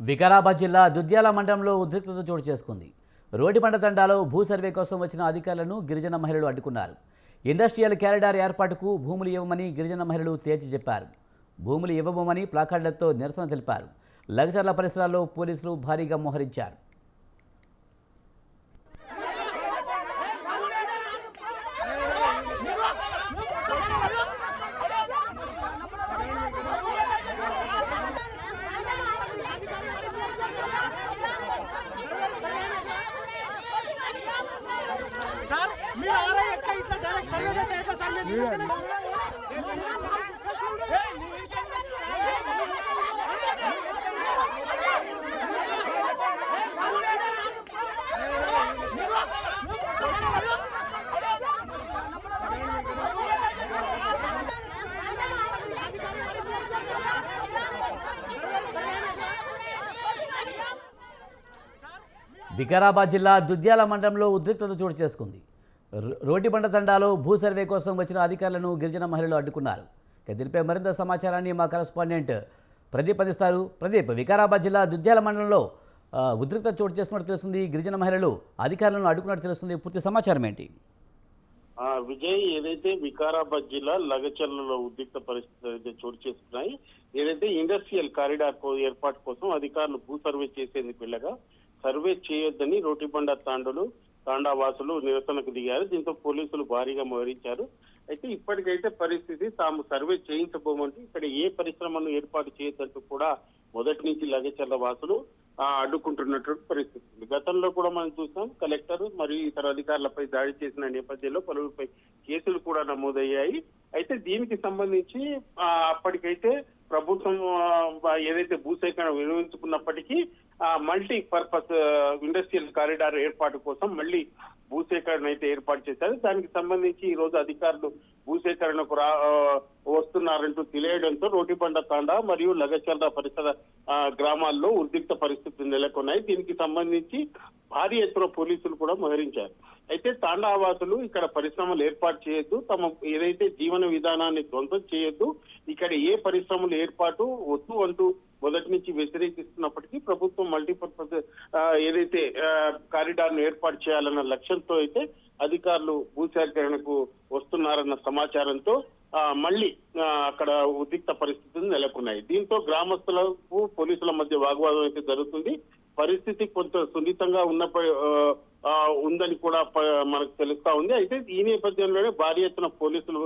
వికారాబాద్ జిల్లా దుద్యాల మండలంలో ఉద్రిక్తత చోటు చేసుకుంది. రోడ్డు తండాలో భూ సర్వే కోసం వచ్చిన అధికారులను గిరిజన మహిళలు అడ్డుకున్నారు. ఇండస్ట్రియల్ క్యారిడార్ ఏర్పాటుకు భూములు ఇవ్వమని గిరిజన మహిళలు తేల్చి చెప్పారు. భూములు ఇవ్వబోమని ప్లాకార్డులతో నిరసన తెలిపారు. లగచర్ల పరిసరాల్లో పోలీసులు భారీగా మోహరించారు. ఇట్లా డైరెక్ట్ సర్వే చేస్తే ఎట్లా సార్ మీరు వికారాబాద్ జిల్లా దుద్యాల మండలంలో ఉద్రిక్తత చోటు చేసుకుంది. రో- రోడ్డుబండ తండాలో భూ సర్వే కోసం వచ్చిన అధికారులను గిరిజన మహిళలు అడ్డుకున్నారు. దీనిపై మరింత సమాచారాన్ని మా కరస్పాండెంట్ ప్రదీప్ అందిస్తారు. ప్రదీప్ వికారాబాద్ జిల్లా దుద్యాల మండలంలో ఉద్రిక్త చోటు చేస్తున్నట్టు తెలుస్తుంది. గిరిజన మహిళలు అధికారులను అడ్డుకున్నట్టు తెలుస్తుంది. పూర్తి సమాచారం ఏంటి? విజయ్ ఏదైతే వికారాబాద్ జిల్లా లగచర్లలో ఉద్రిక్త పరిస్థితులు అయితే చోటు చేసుకున్నాయి ఏదైతే ఇండస్ట్రియల్ కారిడార్ కో- ఏర్పాటు కోసం అధికారులు భూ సర్వే చేసేందుకు వెళ్ళగా సర్వే చేయొద్దని రోటిబండ తాండులు తాండావాసులు నిరసనకు దిగారు. దీంతో పోలీసులు భారీగా మోహరించారు. అయితే ఇప్పటికైతే పరిస్థితి తాము సర్వే చేయించబోమంటూ ఇక్కడ ఏ పరిశ్రమను ఏర్పాటు చేయొద్దంటూ కూడా మొదటి నుంచి లగచర్ల వాసులు అడ్డుకుంటున్నటువంటి పరిస్థితి గతంలో కూడా మనం చూసాం కలెక్టర్ మరియు ఇతర అధికారులపై దాడి చేసిన నేపథ్యంలో పలువురిపై కేసులు కూడా నమోదయ్యాయి. అయితే దీనికి సంబంధించి అప్పటికైతే ప్రభుత్వం ఏదైతే భూసేకరణ వినియోగించుకున్నప్పటికీ ఆ, మల్టీ పర్పస్ ఇండస్ట్రియల్ కారిడార్ ఏర్పాటు కోసం మళ్ళీ భూసేకరణ అయితే ఏర్పాటు చేశారు. దానికి సంబంధించి ఈ రోజు అధికారులు భూసేకరణకు రా వస్తున్నారంటూ తెలియడంతో రోటిబండ తాండా మరియు లగచర్ల పరిసర గ్రామాల్లో ఉద్రిక్త పరిస్థితులు నెలకొన్నాయి. దీనికి సంబంధించి భారీ ఎత్తున పోలీసులు కూడా మోహరించారు. అయితే తాండావాసులు ఇక్కడ పరిశ్రమలు ఏర్పాటు చేయొద్దు. తమ ఏదైతే జీవన విధానాన్ని ధ్వంసం చేయొద్దు ఇక్కడ ఏ పరిశ్రమలు ఏర్పాటు వద్దు అంటూ మొదటి నుంచి వ్యతిరేకిస్తున్నప్పటికీ ప్రభుత్వం ఏదైతే కారిడార్ను ఏర్పాటు చేయాలన్న లక్ష్యంతో అయితే అధికారులు భూసేకరణకు వస్తున్నారన్న సమాచారంతో ఆ, మళ్ళీ అక్కడ ఉద్రిక్త పరిస్థితులు నెలకొన్నాయి. దీంతో గ్రామస్తులకు పోలీసుల మధ్య వాగ్వాదం అయితే జరుగుతుంది. పరిస్థితి కొంత సున్నితంగా ఉన్నప్ప ఆ, ఉందని కూడా మనకు తెలుస్తా ఉంది. అయితే ఈ నేపథ్యంలోనే భారీ ఎత్తున పోలీసులు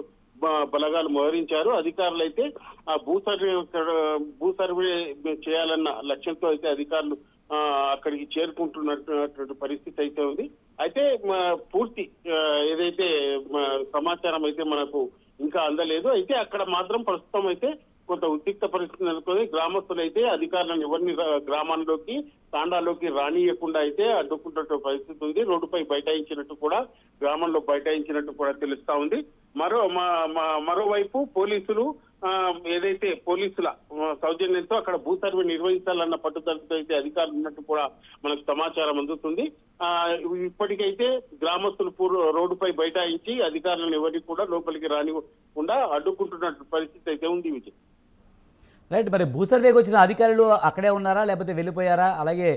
బలగాలు మోహరించారు. అధికారులు అయితే ఆ భూ సర్వే భూ సర్వే చేయాలన్న లక్ష్యంతో అయితే అధికారులు అక్కడికి చేరుకుంటున్నటువంటి పరిస్థితి అయితే ఉంది. అయితే పూర్తి ఏదైతే సమాచారం అయితే మనకు ఇంకా అందలేదు. అయితే అక్కడ మాత్రం ప్రస్తుతం అయితే కొంత ఉద్రిక్త పరిస్థితి నెలకొని గ్రామస్తులు అయితే అధికారులను ఎవరిని గ్రామాల్లోకి తాండాలోకి రానియకుండా అయితే అడ్డుకున్నట్టు పరిస్థితి ఉంది. రోడ్డుపై బైఠాయించినట్టు కూడా గ్రామంలో బైఠాయించినట్టు కూడా తెలుస్తా ఉంది. మరో మా- మరోవైపు పోలీసులు ఏదైతే పోలీసుల సౌజన్యంతో అక్కడ భూ సర్వే నిర్వహించాలన్న పట్టుదలతో అయితే అధికారులు ఉన్నట్టు కూడా మనకు సమాచారం అందుతుంది. ఆ ఇప్పటికైతే గ్రామస్తులు పూర్వ రోడ్డుపై బైఠాయించి అధికారులను ఎవరికి కూడా లోపలికి రానివ్వకుండా అడ్డుకుంటున్నట్టు పరిస్థితి అయితే ఉంది విజయ్. రైట్ మరి భూ సర్వేకి వచ్చిన అధికారులు అక్కడే ఉన్నారా? లేకపోతే వెళ్ళిపోయారా? అలాగే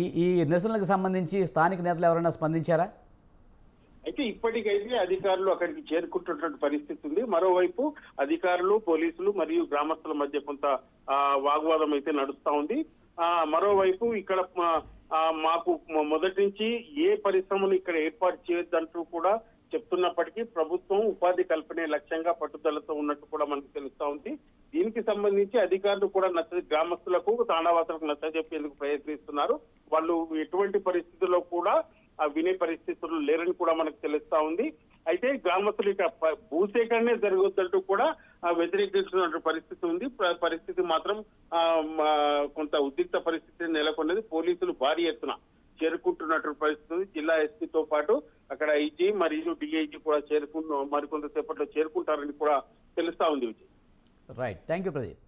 ఈ ఈ నిరసనలకు సంబంధించి స్థానిక నేతలు ఎవరైనా స్పందించారా? అయితే ఇప్పటికైతే అధికారులు అక్కడికి చేరుకుంటున్నటువంటి పరిస్థితి ఉంది. మరోవైపు అధికారులు పోలీసులు మరియు గ్రామస్తుల మధ్య కొంత వాగ్వాదం అయితే నడుస్తా ఉంది. ఆ మరోవైపు ఇక్కడ మాకు మొదటి నుంచి ఏ పరిశ్రమను ఇక్కడ ఏర్పాటు చేయొద్దంటూ కూడా చెప్తున్నప్పటికీ ప్రభుత్వం ఉపాధి కల్పనే లక్ష్యంగా పట్టుదలతో ఉన్నట్టు కూడా మనకు తెలుస్తా ఉంది. దీనికి సంబంధించి అధికారులు కూడా నచ్చ గ్రామస్తులకు తాండావాసులకు నచ్చ చెప్పేందుకు ప్రయత్నిస్తున్నారు. వాళ్ళు ఎటువంటి పరిస్థితుల్లో కూడా వినే పరిస్థితులు లేరని కూడా మనకు తెలుస్తా ఉంది. అయితే గ్రామస్తులు ఇక భూసేకరణే జరగొద్దంటూ కూడా ఆ, వ్యతిరేకిస్తున్న పరిస్థితి ఉంది. పరిస్థితి మాత్రం కొంత ఉద్రిక్త పరిస్థితి నెలకొన్నది. పోలీసులు భారీ ఎత్తున చేరుకుంటున్నటువంటి పరిస్థితి ఉంది. జిల్లా ఎస్పీతో పాటు అక్కడ ఐజీ మరియు డిఐజీ కూడా చేరుకు మరికొంతసేపట్లో చేరుకుంటారని కూడా తెలుస్తా ఉంది Vijay. Right thank you Pradeep